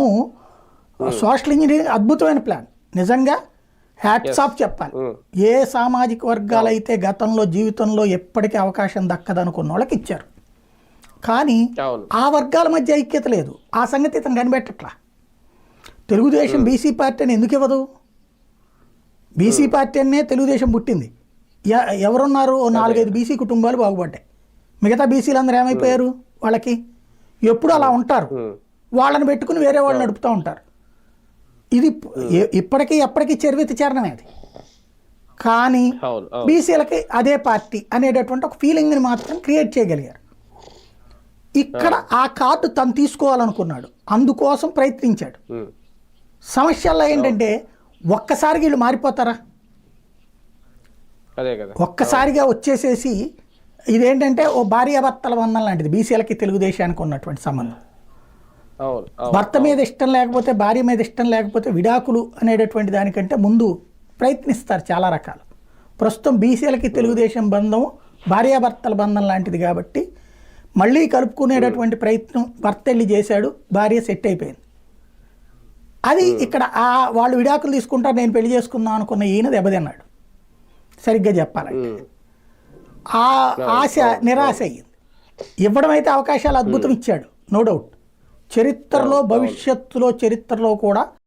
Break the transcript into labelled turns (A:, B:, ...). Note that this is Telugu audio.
A: తను సోషల్ ఇంజనీరింగ్ అద్భుతమైన ప్లాన్. నిజంగా హ్యాట్స్ ఆఫ్ చెప్పాలి. ఏ సామాజిక వర్గాలైతే గతంలో జీవితంలో ఎప్పటికీ అవకాశం దక్కదనుకున్న వాళ్ళకి ఇచ్చారు. కానీ ఆ వర్గాల మధ్య ఐక్యత లేదు. ఆ సంగతి ఇతను కనిపెట్టట్లా. తెలుగుదేశం బీసీ పార్టీ అని ఎందుకు ఇవ్వదు? బీసీ పార్టీ అనే తెలుగుదేశం పుట్టింది. ఎవరున్నారు? ఓ నాలుగైదు బీసీ కుటుంబాలు బాగుపడ్డాయి. మిగతా బీసీలు అందరూ ఏమైపోయారు వాళ్ళకి? ఎప్పుడు అలా ఉంటారు. వాళ్ళని పెట్టుకుని వేరే వాళ్ళు నడుపుతూ ఉంటారు. ఇది ఇప్పటికీ ఎప్పటికీ చరివిత చరణమే అది కానీ బీసీలకి అదే పార్టీ అనేటటువంటి ఒక ఫీలింగ్ని మాత్రం క్రియేట్ చేయగలిగారు. ఇక్కడ ఆ. కార్డు తను తీసుకోవాలనుకున్నాడు. అందుకోసం ప్రయత్నించాడు. సమస్యల్లో ఏంటంటే ఒక్కసారిగా వీళ్ళు మారిపోతారా? ఒక్కసారిగా వచ్చేసేసి ఇదేంటంటే ఓ భార్యాభర్తల బంధం లాంటిది బీసీలకి తెలుగుదేశానికి ఉన్నటువంటి సంబంధం. భర్త మీద ఇష్టం లేకపోతే భార్య మీద ఇష్టం లేకపోతే విడాకులు అనేటటువంటి దానికంటే ముందు ప్రయత్నిస్తారు చాలా రకాలు. ప్రస్తుతం బీసీలకి తెలుగుదేశం బంధం భార్యాభర్తల బంధం లాంటిది కాబట్టి మళ్ళీ కలుపుకునేటటువంటి ప్రయత్నం భర్త వెళ్ళి చేశాడు భార్య సెట్ అయిపోయింది. అది ఇక్కడ ఆ వాళ్ళు విడాకులు తీసుకుంటారు నేను పెళ్ళి చేసుకుందాం అనుకున్న ఈయన దెబ్బతిన్నాడు. సరిగ్గా చెప్పాలంటే.
B: ఉమ్,
A: ఆ ఆశ నిరాశ అయ్యింది. ఇవ్వడం అయితే అవకాశాలు అద్భుతం ఇచ్చాడు నో డౌట్. చరిత్రలో భవిష్యత్తులో చరిత్రలో కూడా